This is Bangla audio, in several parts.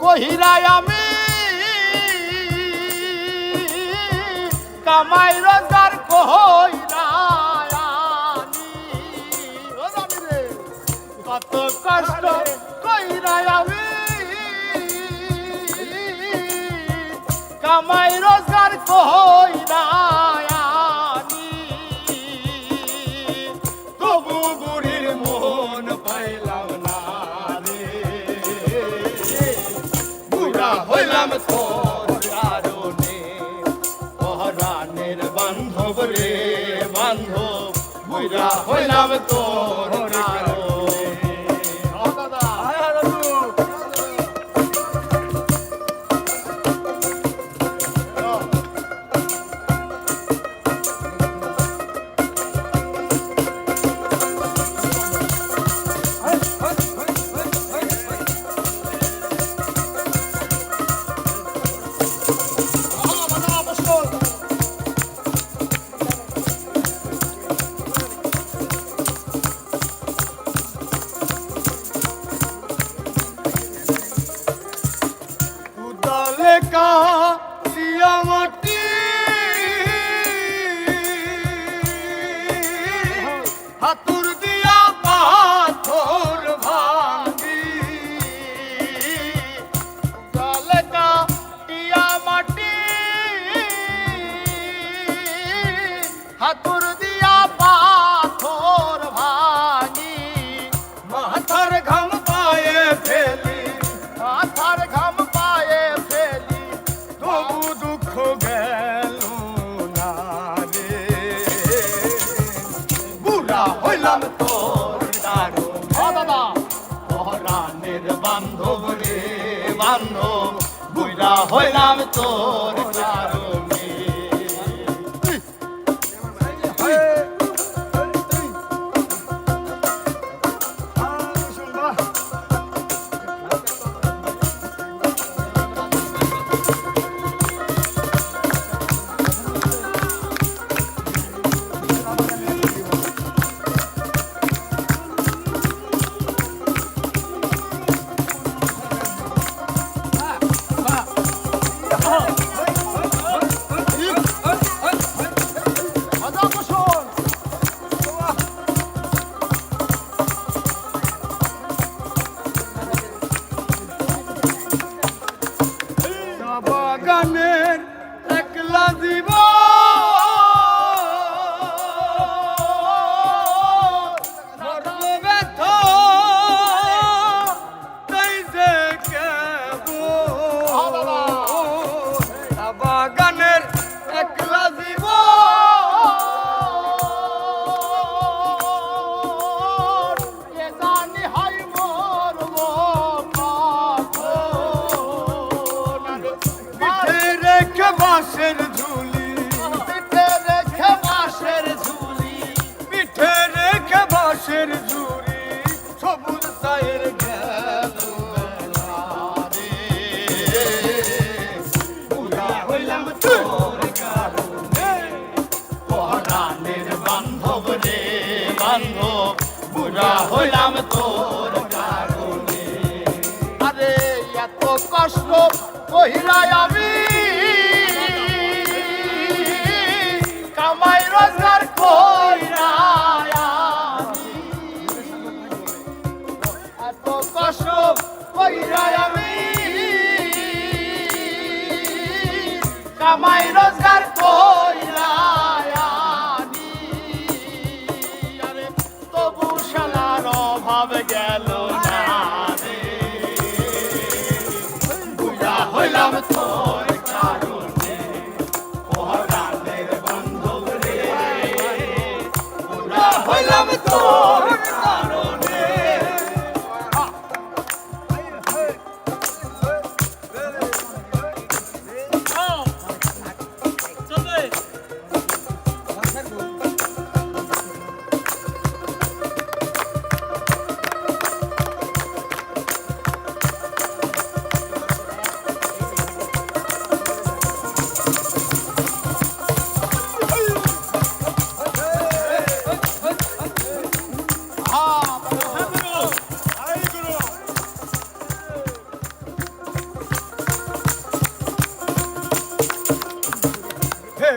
কহিরাই আমি কামাই রোজগার কহিরাই কত কষ্ট কইরাই আমি কামাই রোজগার কইরাই হইলাম তোর কারণে পহরানের বান্ধব রে বান্ধব বুড়া হইলাম তোর বুড়া হইলাম তোর দারু দাদা বান্ধব রে বান্ধব বুড়া হইলাম তোর কারণে আদা বাগানের একলা জীব রেখে বাঁশের সবুজ সায়ের গেল হইলাম তোর কারণে পহরানের বান্ধব রে বান্ধব। বুড়া হইলাম তোর কারণে আরে, এত কষ্ট কহিলাই আমি। of the game.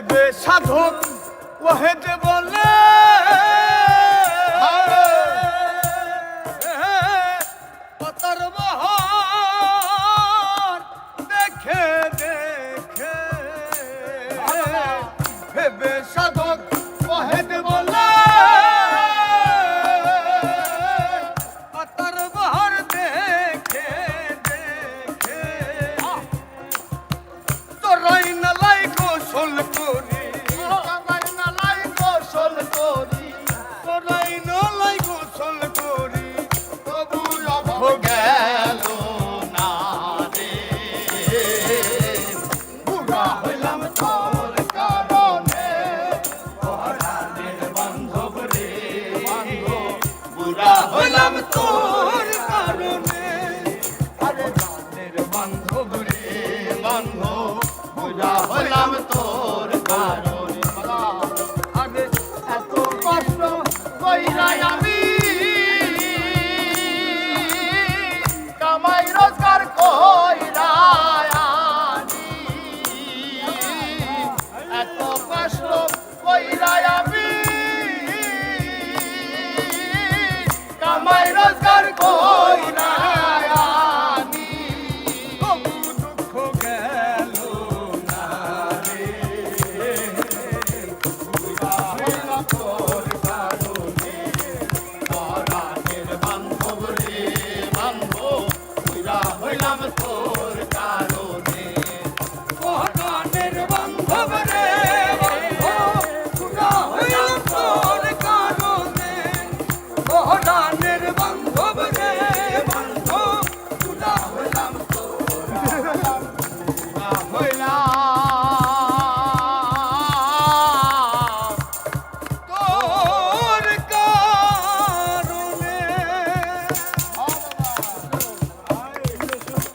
ভেবে সাধক যে বলে পতর বহর